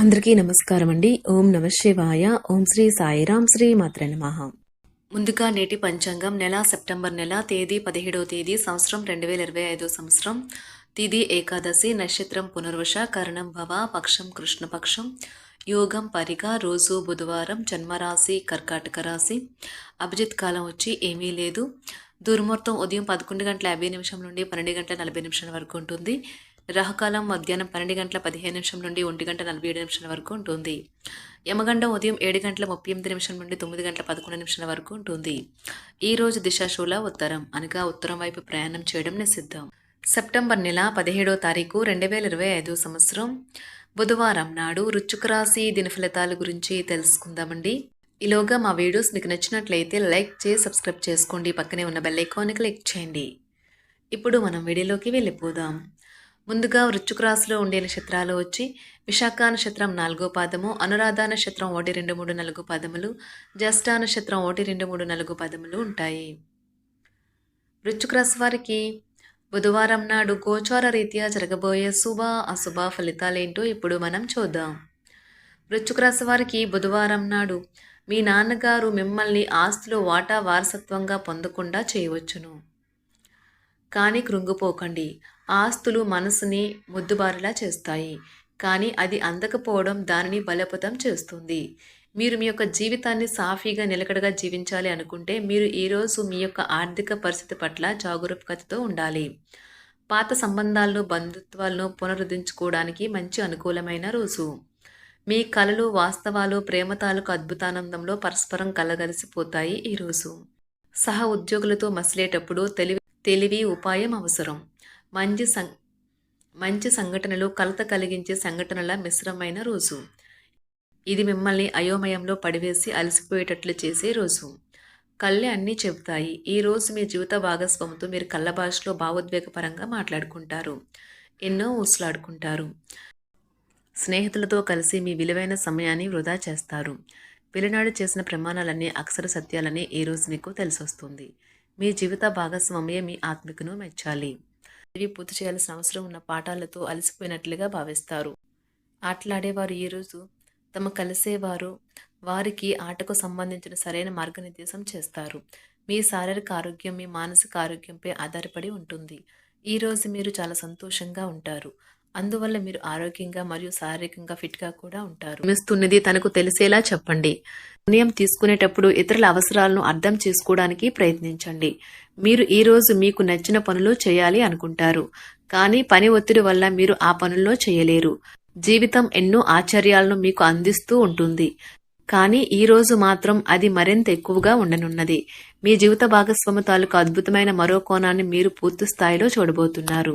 అందరికీ నమస్కారం అండి ఓం నమ శివాయ. ఓం శ్రీ సాయిరాం శ్రీ మాత్ర నమః. ముందుగా నేటి పంచాంగం నెల సెప్టెంబర్ నెల తేదీ పదిహేడవ తేదీ సంవత్సరం రెండు వేల ఇరవై ఐదో సంవత్సరం. తిది ఏకాదశి నక్షత్రం పునర్వశ కరణం భవ పక్షం కృష్ణపక్షం యోగం పరిగ రోజు బుధవారం జన్మరాశి కర్కాటక రాశి. అభిజిత్ కాలం వచ్చి ఏమీ లేదు. దుర్ముహూర్తం ఉదయం పదకొండు గంటల యాభై నిమిషం నుండి పన్నెండు గంటల నలభై నిమిషాల వరకు ఉంటుంది. రాహకాలం మధ్యాహ్నం పన్నెండు గంటల పదిహేను నిమిషం నుండి ఒంటి గంట నలభై ఏడు నిమిషాల వరకు ఉంటుంది. యమగండం ఉదయం ఏడు గంటల ముప్పై ఎనిమిది నిమిషం నుండి తొమ్మిది గంటల పదకొండు నిమిషాల వరకు ఉంటుంది. ఈ రోజు దిశాశూల ఉత్తరం. అనగా ఉత్తరం వైపు ప్రయాణం చేయడం నిషిద్ధం. సెప్టెంబర్ నెల పదిహేడో తారీఖు రెండు వేల ఇరవై ఐదో సంవత్సరం. బుధవారం నాడు రుచుక రాశి దిన ఫలితాల గురించి తెలుసుకుందామండి. ఈలోగా మా వీడియోస్ మీకు నచ్చినట్లయితే లైక్ చేసి సబ్స్క్రైబ్ చేసుకోండి. పక్కనే ఉన్న బెల్ ఐకాన్ని క్లిక్ చేయండి. ఇప్పుడు మనం వీడియోలోకి వెళ్ళిపోదాం. ముందుగా వృచ్చుక రాశిలో ఉండే నక్షత్రాలు వచ్చి విశాఖ నక్షత్రం నాలుగో పాదము అనురాధ నక్షత్రం ఒకటి రెండు మూడు నాలుగు పదములు జ్యేష్ఠ నక్షత్రం ఒకటి రెండు మూడు నాలుగు పదములు ఉంటాయి. వృచ్చుక రాశి వారికి బుధవారం నాడు గోచార రీత్యా జరగబోయే శుభ అశుభ ఫలితాలేంటో ఇప్పుడు మనం చూద్దాం. వృచ్చుక రాశి వారికి బుధవారం నాడు మీ నాన్నగారు మిమ్మల్ని ఆస్తులు వాటా వారసత్వంగా పొందకుండా చేయవచ్చును. కానీ కృంగిపోకండి. ఆస్తులు మనసుని ముద్దుబారులా చేస్తాయి. కానీ అది అందకపోవడం దానిని బలపతం చేస్తుంది. మీరు మీ యొక్క జీవితాన్ని సాఫీగా నిలకడగా జీవించాలి అనుకుంటే మీరు ఈరోజు మీ యొక్క ఆర్థిక పరిస్థితి పట్ల జాగరూకతతో ఉండాలి. పాత సంబంధాలను బంధుత్వాలను పునరుద్ధరించుకోవడానికి మంచి అనుకూలమైన రోజు. మీ కళలు వాస్తవాలు ప్రేమ తాలూకు అద్భుతానందంలో పరస్పరం కలగలిసిపోతాయి ఈరోజు సహ ఉద్యోగులతో మసిలేటప్పుడు తెలివి తెలివి ఉపాయం అవసరం. మంచి సం మంచి సంఘటనలు కలత కలిగించే సంఘటనల మిశ్రమైన రోజు. ఇది మిమ్మల్ని అయోమయంలో పడివేసి అలసిపోయేటట్లు చేసే రోజు. కళ్ళే అన్నీ చెబుతాయి. ఈ రోజు మీ జీవిత భాగస్వామితో మీరు కళ్ళ భాషలో భావోద్వేగపరంగా మాట్లాడుకుంటారు. ఎన్నో ఊసలాడుకుంటారు. స్నేహితులతో కలిసి మీ విలువైన సమయాన్ని వృధా చేస్తారు. పిల్లనాడు చేసిన ప్రమాణాలన్నీ అక్షర సత్యాలని ఈ రోజు మీకు తెలిసొస్తుంది. మీ జీవిత భాగస్వామ్యే మీ ఆత్మికను మెచ్చాలి. ఇవి పూర్తి చేయాల్సిన అవసరం ఉన్న పాఠాలతో అలసిపోయినట్లుగా భావిస్తారు. ఆటలాడేవారు ఈరోజు తమ కలిసేవారు వారికి ఆటకు సంబంధించిన సరైన మార్గనిర్దేశం చేస్తారు. మీ శారీరక ఆరోగ్యం మీ మానసిక ఆరోగ్యంపై ఆధారపడి ఉంటుంది. ఈరోజు మీరు చాలా సంతోషంగా ఉంటారు. అందువల్ల మీరు ఆరోగ్యంగా మరియు శారీరకంగా ఫిట్గా కూడా ఉంటారు. మిస్తున్నది తనకు తెలిసేలా చెప్పండి. నిర్ణయం తీసుకునేటప్పుడు ఇతరుల అవసరాలను అర్థం చేసుకోవడానికి ప్రయత్నించండి. మీరు ఈ రోజు మీకు నచ్చిన పనులు చేయాలి అనుకుంటారు. కానీ పని ఒత్తిడి వల్ల మీరు ఆ పనుల్లో చేయలేరు. జీవితం ఎన్నో ఆశ్చర్యాలను మీకు అందిస్తూ ఉంటుంది. కానీ ఈ రోజు మాత్రం అది మరింత ఎక్కువగా ఉండనున్నది. మీ జీవిత భాగస్వామి తాలూకు అద్భుతమైన మరో కోణాన్ని మీరు పూర్తి స్థాయిలో చూడబోతున్నారు.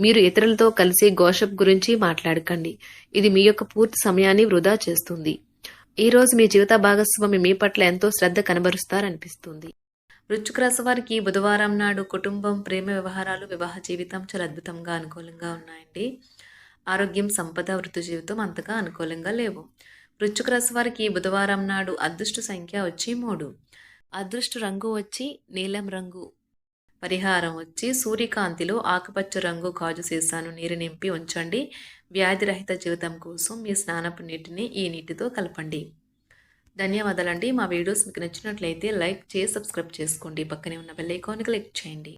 మీరు ఇతరులతో కలిసి గోషప్ గురించి మాట్లాడకండి. ఇది మీ యొక్క పూర్తి సమయాన్ని వృధా చేస్తుంది. ఈ రోజు మీ జీవిత భాగస్వామి మీ పట్ల ఎంతో శ్రద్ధ కనబరుస్తారనిపిస్తుంది. వృశ్చిక రాశి వారికి బుధవారం నాడు కుటుంబం ప్రేమ వ్యవహారాలు వివాహ జీవితం చాలా అద్భుతంగా అనుకూలంగా ఉన్నాయండి. ఆరోగ్యం సంపద వృత్తి జీవితం అంతగా అనుకూలంగా లేవు. వృశ్చిక రాశి వారికి బుధవారం నాడు అదృష్ట సంఖ్య వచ్చి మూడు. అదృష్ట రంగు వచ్చి నీలం రంగు పరిహారం వచ్చి సూర్యకాంతిలో ఆకుపచ్చ రంగు గాజు సీసాను నీరు నింపి ఉంచండి. వ్యాధిరహిత జీవితం కోసం మీ స్నానపు నీటిని ఈ నీటితో కలపండి. ధన్యవాదాలండి. మా వీడియోస్ మీకు నచ్చినట్లయితే లైక్ చేసి సబ్స్క్రైబ్ చేసుకోండి. పక్కనే ఉన్న బెల్ ఐకాన్ క్లిక్ చేయండి.